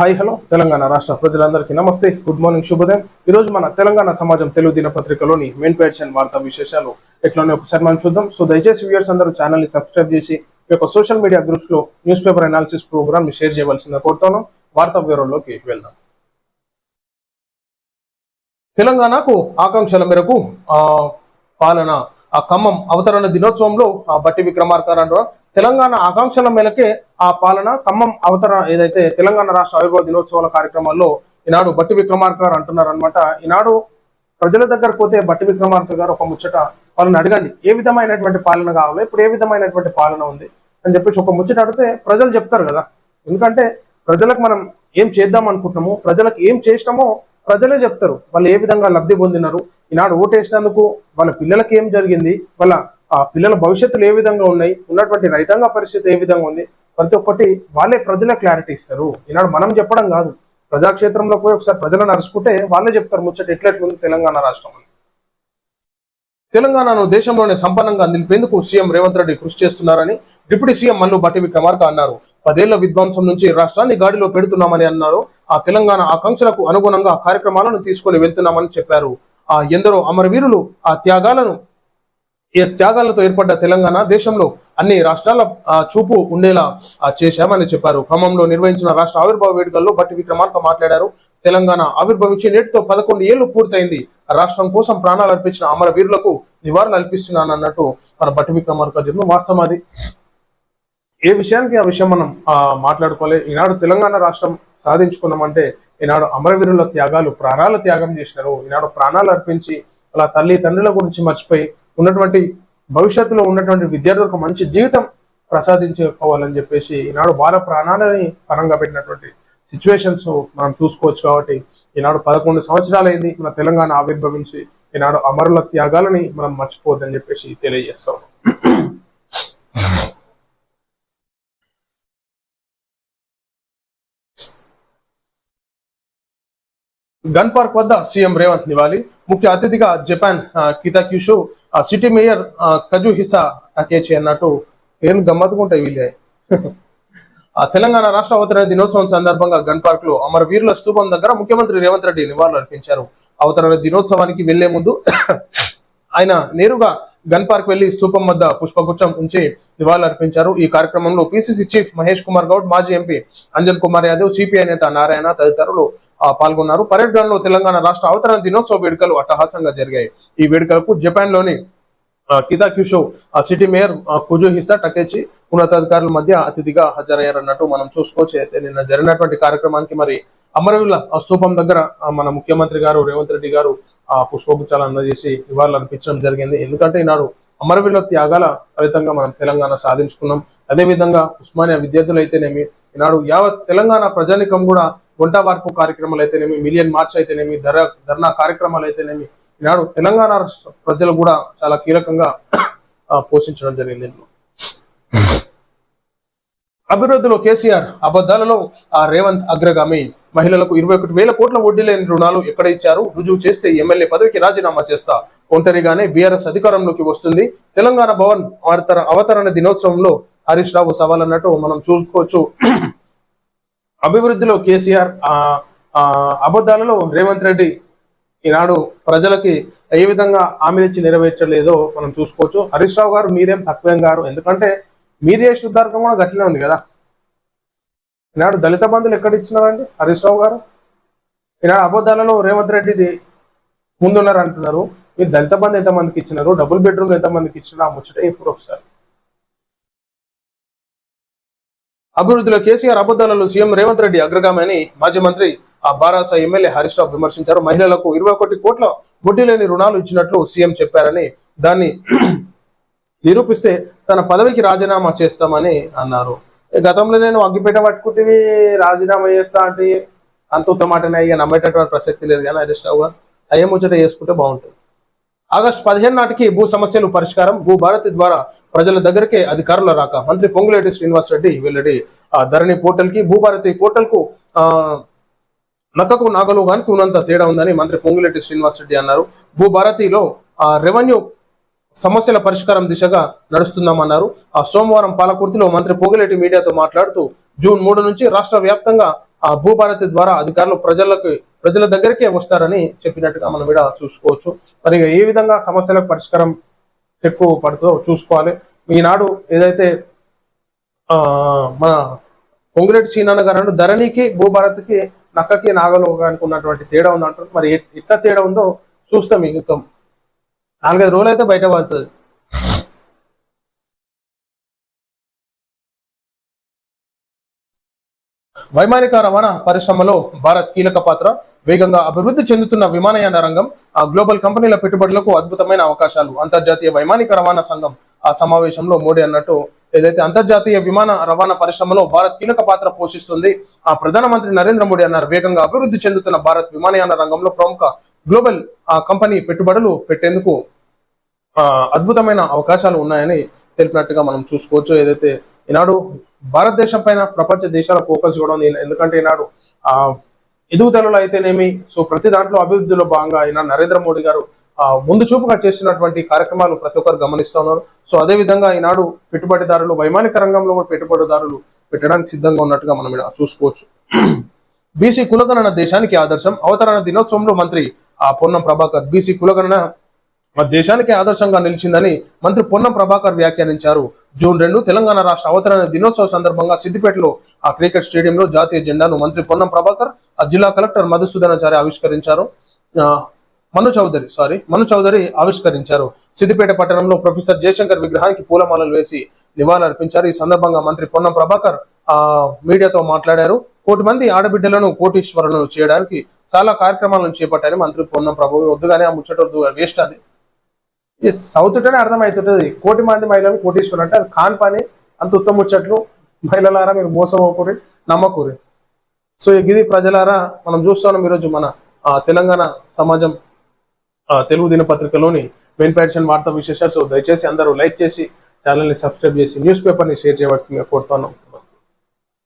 Hi hello. Telangana రాష్ట్ర ప్రజలందరికీ నమస్తే. గుడ్ మార్నింగ్ శుభోదయం. ఈ రోజు మన తెలంగాణ సమాజం తెలుగు దినపత్రికలోని మెయిన్ పేజ్ అండ్ వార్తా విశేషాలు ఎట్లనే ఒకసారి మనం చూద్దాం. సో దయచేసి వ్యూయర్స్ అందరూ ఛానల్ని సబ్స్క్రైబ్ చేసి మీ యొక్క సోషల్ మీడియా గ్రూప్స్లో న్యూస్ పేపర్ అనాలిసిస్ ప్రోగ్రామ్ని షేర్ చేయవలసిందిగా కోరుతాను వార్తా వివరంలోకి వెళ్దాం. తెలంగాణకు ఆకాంక్షల మేరకు ఆ పాలన ఆ ఖమ్మం అవతరణ దినోత్సవంలో ఆ బట్టి విక్రమార్క తెలంగాణ ఆకాంక్షల మేరకే ఆ పాలన ఖమ్మం అవతరణ ఏదైతే తెలంగాణ రాష్ట్ర ఆవిర్భావ దినోత్సవాల కార్యక్రమాల్లో ఈనాడు బట్టి విక్రమార్క అంటున్నారు అనమాట ఈనాడు ప్రజల దగ్గర పోతే బట్టి విక్రమార్క గారు ఒక ముచ్చట వాళ్ళని అడగండి. ఏ విధమైనటువంటి పాలన కావాలి? ఇప్పుడు ఏ విధమైనటువంటి పాలన ఉంది? అని చెప్పేసి ఒక ముచ్చట అడిగితే ప్రజలు చెప్తారు కదా. ఎందుకంటే ప్రజలకు మనం ఏం చేద్దాం అనుకుంటున్నామో ప్రజలకు ఏం చేసినామో ప్రజలే చెప్తారు. వాళ్ళు ఏ విధంగా లబ్ధి పొందినారు? ఈనాడు ఓటేసినందుకు వాళ్ళ పిల్లలకి ఏం జరిగింది? వాళ్ళ ఆ పిల్లల భవిష్యత్తులు ఏ విధంగా ఉన్నాయి ఉన్నటువంటి రైతాంగ పరిస్థితి ఏ విధంగా ఉంది ప్రతి ఒక్కటి వాళ్ళే ప్రజల క్లారిటీ ఇస్తారు. ఈనాడు మనం చెప్పడం కాదు. ప్రజాక్షేత్రంలో పోయి ఒకసారి ప్రజలను అరుచుకుంటే వాళ్ళే చెప్తారు ముచ్చట ఎట్లెట్లుంది తెలంగాణ రాష్ట్రం అని. తెలంగాణను దేశంలోనే సంపన్నంగా నిలిపేందుకు సీఎం రేవంత్ రెడ్డి కృషి చేస్తున్నారని డిప్యూటీ సీఎం మల్లు బట్టి విక్రమార్క అన్నారు. పదేళ్ళ విధ్వంసం నుంచి రాష్ట్రాన్ని గాడిలో పెడుతున్నామని అన్నారు. ఆ తెలంగాణ ఆకాంక్షలకు అనుగుణంగా కార్యక్రమాలను తీసుకొని వెళ్తున్నామని చెప్పారు. ఆ ఎందరో అమరవీరులు ఆ త్యాగాలను ఈ త్యాగాలతో ఏర్పడ్డ తెలంగాణ దేశంలో అన్ని రాష్ట్రాల చూపు ఉండేలా చేశామని చెప్పారు. ఖమ్మంలో నిర్వహించిన రాష్ట్ర ఆవిర్భావ వేడుకల్లో బట్టి విక్రమార్క మాట్లాడారు. తెలంగాణ ఆవిర్భవించి నేటితో పదకొండు ఏళ్ళు పూర్తయింది. రాష్ట్రం కోసం ప్రాణాలు అర్పించిన అమర వీరులకు నివారణ అల్పిస్తున్నాను అన్నట్టు మన బట్టి విక్రమార్క చెప్పిన వాస్తవం అది ఏ విషయానికి ఆ విషయం మనం మాట్లాడుకోలే? మాట్లాడుకోవాలి ఈనాడు తెలంగాణ రాష్ట్రం సాధించుకున్నామంటే ఈనాడు అమరవీరుల త్యాగాలు ప్రాణాల త్యాగం చేసినారు. ఈనాడు ప్రాణాలు అర్పించి అలా తల్లి తండ్రుల గురించి మర్చిపోయి ఉన్నటువంటి భవిష్యత్తులో ఉన్నటువంటి విద్యార్థులకు మంచి జీవితం ప్రసాదించుకోవాలని చెప్పేసి ఈనాడు బాల ప్రాణాలని పరంగా పెట్టినటువంటి సిచ్యువేషన్స్ మనం చూసుకోవచ్చు కాబట్టి ఈనాడు పదకొండు సంవత్సరాలైంది మన తెలంగాణ ఆవిర్భవించి ఈనాడు అమరుల త్యాగాలని మనం మర్చిపోవద్దని చెప్పేసి తెలియజేస్తాం గన్ పార్క్ వద్ద సీఎం రేవంత్ నివాలి ముఖ్య అతిథిగా జపాన్ ఆ, Kitakyushu city mayor Kazuhisa Takechi అన్నట్టు పేర్లు గమ్మత్తుకుంటాయి వీళ్ళే. ఆ, తెలంగాణ రాష్ట్ర అవతరణ దినోత్సవం సందర్భంగా గన్ పార్క్లో అమరవీరుల స్తూపం దగ్గర ముఖ్యమంత్రి రేవంత్ రెడ్డి నివాళులు అర్పించారు అవతరణ దినోత్సవానికి వెళ్ళే ముందు ఆయన నేరుగా గన్ పార్క్ వెళ్ళి స్తూపం వద్ద పుష్పగుచ్చం ఉంచి నివాళులు అర్పించారు ఈ కార్యక్రమంలో పిసిసి చీఫ్ మహేష్ కుమార్ గౌడ్ మాజీ ఎంపీ అంజన్ కుమార్ యాదవ్ సిపిఐ నేత నారాయణ తదితరులు పాల్గొన్నారు. పరేడ్ గ్రౌండ్లో తెలంగాణ రాష్ట్ర అవతరణ దినోత్సవ వేడుకలు అట్టహాసంగా జరిగాయి. ఈ వేడుకలకు జపాన్లోని కితాక్యూషో సిటీ మేయర్ కుజు హిస్సా టకేచి ఉన్నతాధికారుల మధ్య అతిథిగా హాజరయ్యారన్నట్టు మనం చూసుకోవచ్చు. అయితే నిన్న జరిగినటువంటి కార్యక్రమానికి మరి అమరవీల స్తూపం దగ్గర మన ముఖ్యమంత్రి గారు రేవంత్ రెడ్డి గారు ఆ పుష్పగుచ్చాలు అందజేసి నివాళులు అర్పించడం జరిగింది. ఎందుకంటే ఈనాడు అమరవీల త్యాగాల ఫలితంగా మనం తెలంగాణ సాధించుకున్నాం. అదేవిధంగా ఉస్మానియా విద్యార్థులు అయితేనేమి ఈనాడు యావత్ తెలంగాణ ప్రజానికం కూడా వంట వార్పు కార్యక్రమాలు అయితేనేమి మిలియన్ మార్చ్ అయితేనేమి ధర ధర్నా కార్యక్రమాలు అయితేనేమి ఈనాడు తెలంగాణ రాష్ట్ర ప్రజలు కూడా చాలా కీలకంగా పోషించడం జరిగింది ఇందులో. అభివృద్ధిలో కేసీఆర్ అబద్ధాలలో ఆ రేవంత్ అగ్రగామి మహిళలకు ఇరవై ఒకటి వేల కోట్ల వడ్డీ లేని రుణాలు ఎక్కడ ఇచ్చారు? రుజువు చేస్తే ఎమ్మెల్యే పదవికి రాజీనామా చేస్తా. ఒంటరిగానే బీఆర్ఎస్ అధికారంలోకి వస్తుంది. తెలంగాణ భవన్ అవతరణ దినోత్సవంలో హరీష్ రావు సవాల్ అన్నట్టు మనం చూసుకోవచ్చు. అభివృద్ధిలో కేసీఆర్ ఆ అబద్ధాలలో రేవంత్ రెడ్డి ఈనాడు ప్రజలకి ఏ విధంగా హామీనిచ్చి ఇచ్చి నెరవేర్చలేదో మనం చూసుకోవచ్చు. హరీష్ రావు గారు మీరేం తక్కువేం గారు. ఎందుకంటే మీరు చేసిన ఉద్దారకం కూడా గట్లనే ఉంది కదా. ఈనాడు దళిత బంధులు ఎక్కడ ఇచ్చినారండి హరీష్ రావు గారు? ఈనాడు అబద్ధాలలో రేవంత్ రెడ్డిది ముందున్నారంటున్నారు మీరు దళిత బంధు ఎంతమందికి ఇచ్చినారు? డబుల్ బెడ్రూమ్ ఎంతమందికి ఇచ్చినారు? ముచ్చట ఇప్పుడు ఒకసారి. అభివృద్ధిలో కేసీఆర్ అబద్దాలలో సీఎం రేవంత్ రెడ్డి అగ్రగామని మాజీ మంత్రి ఆ బారాస ఎమ్మెల్యే హరీష్ రావు విమర్శించారు. మహిళలకు ఇరవై ఒకటి కోట్ల వడ్డీ లేని రుణాలు ఇచ్చినట్లు సీఎం చెప్పారని దాన్ని నిరూపిస్తే తన పదవికి రాజీనామా చేస్తామని అన్నారు. గతంలో నేను అగ్గిపేట పట్టుకుంటే రాజీనామా చేస్తా అంటే అంత ఉత్తమాటనే ఇక నమ్మేటటువంటి ప్రసక్తి లేదు కానీ హరీష్ రావు గారు అయ్యే ముచ్చట చేసుకుంటే బాగుంటుంది. ఆగస్టు పదిహేను నాటికి భూ సమస్యలు పరిష్కారం భూ భారతి ద్వారా ప్రజల దగ్గరకే అధికారుల రాక. మంత్రి పొంగులేటి శ్రీనివాస్ రెడ్డి వెల్లడి ఆ ధరణి పోర్టల్కి భూభారతి పోర్టల్కు ఆ నక్కకు నాగలు గానికి ఉన్నంత తేడా ఉందని మంత్రి పొంగులేటి శ్రీనివాస్ రెడ్డి అన్నారు. భూభారతిలో ఆ రెవెన్యూ సమస్యల పరిష్కారం దిశగా నడుస్తున్నామన్నారు. ఆ సోమవారం పాలకుర్తిలో మంత్రి పొంగులేటి మీడియాతో మాట్లాడుతూ జూన్ మూడు నుంచి రాష్ట్ర వ్యాప్తంగా ఆ భూభారతి ద్వారా అధికారులు ప్రజలకు ప్రజల దగ్గరికే వస్తారని చెప్పినట్టుగా మనం కూడా చూసుకోవచ్చు. మరి ఏ విధంగా సమస్యలకు పరిష్కారం ఎక్కువ పడుతుందో చూసుకోవాలి. ఈనాడు ఏదైతే మన పొంగిరెడ్డి శ్రీనాన్న గారు అన్నారు, ధరణికి భూభారతికి నక్కకి నాగలోకానికి ఉన్నటువంటి తేడా ఉంది అంటారు మరి ఎట్లా తేడా ఉందో చూస్తాం ఇంకా నాలుగైదు రోజులు అయితే బయట పడుతుంది. వైమానిక రవాణా పరిశ్రమలో భారత్ కీలక పాత్ర వేగంగా అభివృద్ధి చెందుతున్న విమానయాన రంగం ఆ గ్లోబల్ కంపెనీల పెట్టుబడులకు అద్భుతమైన అవకాశాలు. అంతర్జాతీయ వైమానిక రవాణా సంఘం ఆ సమావేశంలో మోడీ అన్నట్టు ఏదైతే అంతర్జాతీయ విమాన రవాణా పరిశ్రమలో భారత్ కీలక పాత్ర పోషిస్తుంది ఆ ప్రధానమంత్రి నరేంద్ర మోడీ అన్నారు వేగంగా అభివృద్ధి చెందుతున్న భారత్ విమానయాన రంగంలో ప్రముఖ గ్లోబల్ ఆ కంపెనీ పెట్టుబడులు పెట్టేందుకు అద్భుతమైన అవకాశాలు ఉన్నాయని తెలిపినట్టుగా మనం చూసుకోవచ్చు. ఏదైతే ఈనాడు భారతదేశం పైన ప్రపంచ దేశాల ఫోకస్ కూడా ఉంది. ఎందుకంటే ఈనాడు ఆ ఎదుగుదలలో అయితేనేమి సో ప్రతి దాంట్లో అభివృద్ధిలో భాగంగా ఈనాడు నరేంద్ర మోడీ గారు ఆ, ముందు చూపుగా చేస్తున్నటువంటి కార్యక్రమాలు ప్రతి ఒక్కరు గమనిస్తూ ఉన్నారు. సో అదే విధంగా ఈనాడు పెట్టుబడిదారులు వైమానిక రంగంలో కూడా పెట్టుబడిదారులు పెట్టడానికి సిద్ధంగా ఉన్నట్టుగా మనం ఇక్కడ చూసుకోవచ్చు. బీసీ కులగణన దేశానికి ఆదర్శం. అవతరణ దినోత్సవంలో మంత్రి ఆ పొన్నం ప్రభాకర్ బీసీ కులగణన దేశానికి ఆదర్శంగా నిలిచిందని మంత్రి పొన్నం ప్రభాకర్ వ్యాఖ్యానించారు. జూన్ రెండు తెలంగాణ రాష్ట్ర అవతరణ దినోత్సవ సందర్భంగా సిద్దిపేటలో ఆ క్రికెట్ స్టేడియంలో జాతీయ జెండాను మంత్రి పొన్నం ప్రభాకర్ ఆ జిల్లా కలెక్టర్ మధుసూదనాచారి ఆవిష్కరించారు. మను చౌదరి సారీ మను చౌదరి ఆవిష్కరించారు. సిద్దిపేట పట్టణంలో ప్రొఫెసర్ జయశంకర్ విగ్రహానికి పూలమాలలు వేసి నివాళులర్పించారు. ఈ సందర్భంగా మంత్రి పొన్నం ప్రభాకర్ ఆ మీడియాతో మాట్లాడారు. కోటి మంది ఆడబిడ్డలను కోటీశ్వరులను చేయడానికి చాలా కార్యక్రమాలను చేపట్టారని మంత్రి పొన్నం ప్రభు వద్దుగానే ఆ ముచ్చట వేస్ట్ అది. ఇది అర్థం అర్థమవుతుంటది కోటి మంది మహిళలు కోటీశ్వరులు అంటే అది కాని పని అంత ఉత్తమ ముచ్చట్లు. మహిళలారా మీరు మోసం అవ్వకూరి నమ్మకూరి. సో ఇది ప్రజలారా మనం చూస్తున్నాం ఈరోజు మన ఆ, తెలంగాణ సమాజం ఆ, తెలుగు దినపత్రికలోని మెయిన్ ప్యాషన్ వార్తా విశేషాలు. సో దయచేసి అందరూ లైక్ చేసి ఛానల్ని సబ్స్క్రైబ్ చేసి న్యూస్ పేపర్ని షేర్ చేయవలసిందిగా కోరుతున్నాం.